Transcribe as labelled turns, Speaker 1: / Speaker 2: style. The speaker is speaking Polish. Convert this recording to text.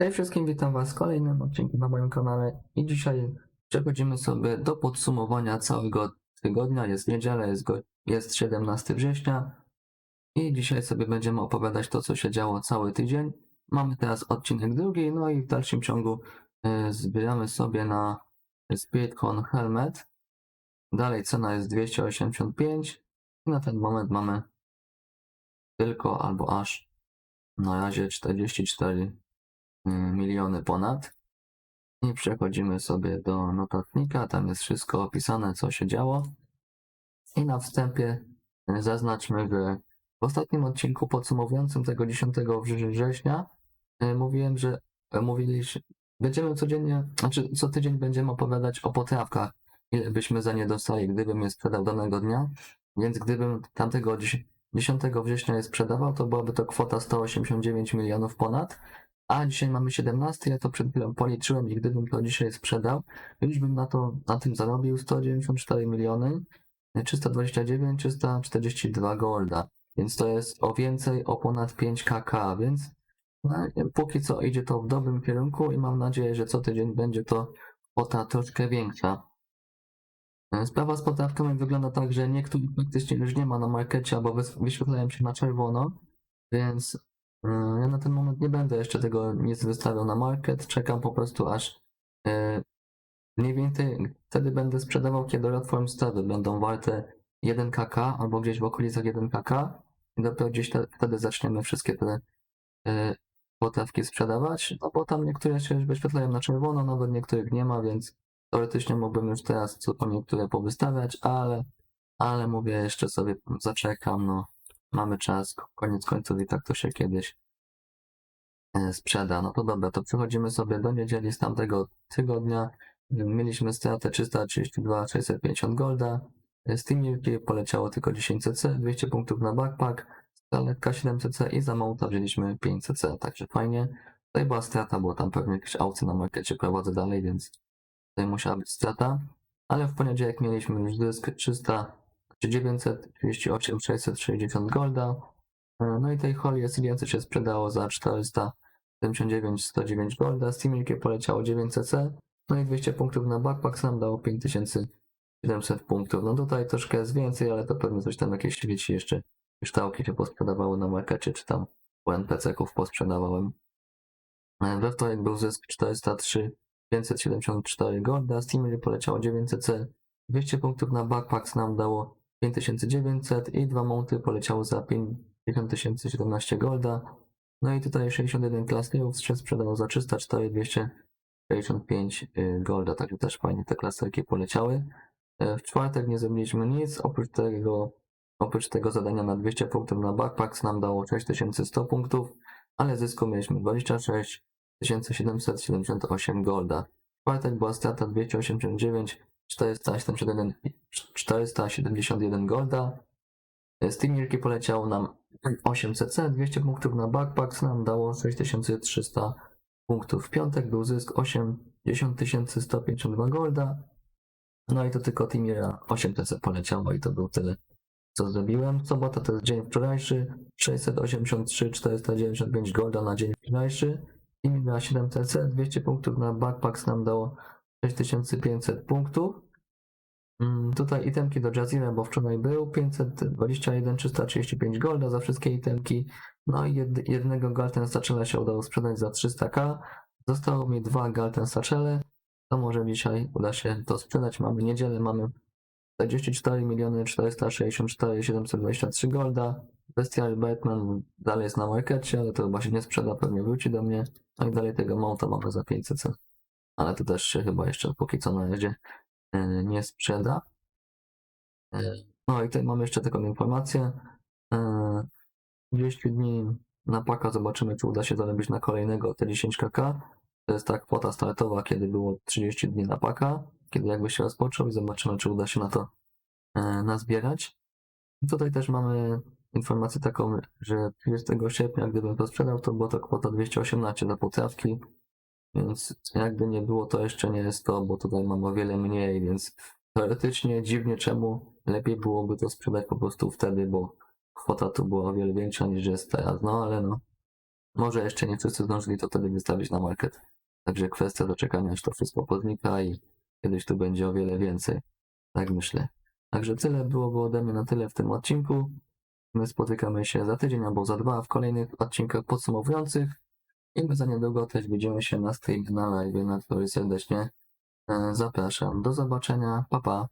Speaker 1: Cześć wszystkim, witam Was w kolejnym odcinku na moim kanale i dzisiaj przechodzimy sobie do podsumowania całego tygodnia. Jest niedziela, jest, go, jest 17 września i dzisiaj sobie będziemy opowiadać to, co się działo cały tydzień. Mamy teraz odcinek drugi, no i w dalszym ciągu y, zbieramy sobie na Spiritcon Helmet. Dalej cena jest 285 i na ten moment mamy tylko albo aż na razie 44 y, miliony ponad. I przechodzimy sobie do notatnika, tam jest wszystko opisane, co się działo. I na wstępie y, zaznaczmy, że w ostatnim odcinku podsumowującym tego 10 wrze- września y, mówiłem, że y, mówiliśmy, będziemy codziennie, znaczy co tydzień będziemy opowiadać o potrawkach, ile byśmy za nie dostali, gdybym je sprzedał danego dnia. Więc gdybym tamtego 10 10 września je sprzedawał, to byłaby to kwota 189 milionów ponad. A dzisiaj mamy 17, ja to przed chwilą policzyłem i gdybym to dzisiaj sprzedał, już bym na to na tym zarobił 194 miliony 329 342 golda. Więc to jest o więcej, o ponad 5 kk, więc no, póki co idzie to w dobrym kierunku i mam nadzieję, że co tydzień będzie to kwota troszkę większa. E, Sprawa z potrawkami wygląda tak, że niektórych praktycznie już nie ma na markecie, albo wyświetlają się na czerwono, więc ja na ten moment nie będę jeszcze tego nic wystawiał na market. Czekam po prostu aż y, mniej więcej wtedy będę sprzedawał, kiedy platform stawy będą warte 1 kk albo gdzieś w okolicach 1 kk i dopiero gdzieś te, wtedy zaczniemy wszystkie te y, potrawki sprzedawać, no bo tam niektóre się już wyświetlają na czerwono, nawet niektórych nie ma, więc teoretycznie mógłbym już teraz co niektóre powystawiać, ale, ale mówię, jeszcze sobie zaczekam, no mamy czas, koniec końców i tak to się kiedyś e, sprzeda. No to dobra, to przechodzimy sobie do niedzieli z tamtego tygodnia. Mieliśmy stratę 332 650 golda. Z Team Milky poleciało tylko 10 cc, 200 punktów na backpack, lekka 7 cc i za mounta wzięliśmy 5 cc, także fajnie. Tutaj była strata, bo tam pewnie jakieś aukcje na markecie prowadzę dalej, więc tutaj musiała być strata. Ale w poniedziałek mieliśmy już zysk 300 czy 938 660 golda. E, No i tej holi Resilience się sprzedało za 479 109 golda. Steamilkie poleciało 900C. No i 200 punktów na backpack nam dało 5700 punktów. No tutaj troszkę jest więcej, ale to pewnie coś tam jakieś świeci jeszcze. Kształki się posprzedawały na markecie, czy tam u NPC-ków posprzedawałem. E, We wtorek był zysk 403 574 golda. Steamilkie poleciało 900C. 200 punktów na backpacks nam dało 5900 i dwa monty poleciało za 50017 golda. No i tutaj 61 klasterów się sprzedało za 304 265 y, golda, także też fajnie te klasterki poleciały. E, W czwartek nie zrobiliśmy nic, oprócz tego, oprócz tego zadania na 200 punktów na backpacks nam dało 6100 punktów, ale zysku mieliśmy 26 778 golda. W czwartek była strata 289 471, 471 golda. Z Team Milky poleciało nam 800 C, 200 punktów na backpacks nam dało 6300 punktów. W piątek był zysk 80 152 golda. No i to tylko Teamira 8 TC poleciało i to był tyle, co zrobiłem. Sobota to jest dzień wczorajszy, 683 495 golda na dzień wczorajszy. Teamira 7 TC, 200 punktów na backpacks nam dało 6500 punktów. Mm, Tutaj itemki do Jazira, bo wczoraj był 521 335 golda za wszystkie itemki. No i jed, jednego Galten Satchela się udało sprzedać za 300k. Zostało mi dwa Galten Satchele. To może dzisiaj uda się to sprzedać. Mamy niedzielę, mamy 44 miliony 464 723 golda. Bestial Batman dalej jest na markecie, ale to chyba się nie sprzeda, pewnie wróci do mnie. No i dalej tego mounta mamy za 500 ale to też się chyba jeszcze póki co na razie nie sprzeda. E, No i tutaj mamy jeszcze taką informację. E, 200 dni na paka zobaczymy, czy uda się zarobić na kolejnego te 10 kk. To jest ta kwota startowa, kiedy było 30 dni na paka, kiedy jakby się rozpoczął i zobaczymy, czy uda się na to e, nazbierać. I tutaj też mamy informację taką, że 30 sierpnia, gdybym to sprzedał, to była to kwota 218 za potrawki, więc jakby nie było, to jeszcze nie jest to, bo tutaj mam o wiele mniej, więc teoretycznie dziwnie czemu lepiej byłoby to sprzedać po prostu wtedy, bo kwota tu była o wiele większa niż jest teraz, no ale no, Może jeszcze nie wszyscy zdążyli to wtedy wystawić na market. Także kwestia doczekania, aż to wszystko poznika i kiedyś tu będzie o wiele więcej. Tak myślę. Także tyle byłoby ode mnie na tyle w tym odcinku. My spotykamy się za tydzień albo za dwa w kolejnych odcinkach podsumowujących. I za niedługo też widzimy się na streamie na live, na który serdecznie e, zapraszam. Do zobaczenia. Pa pa.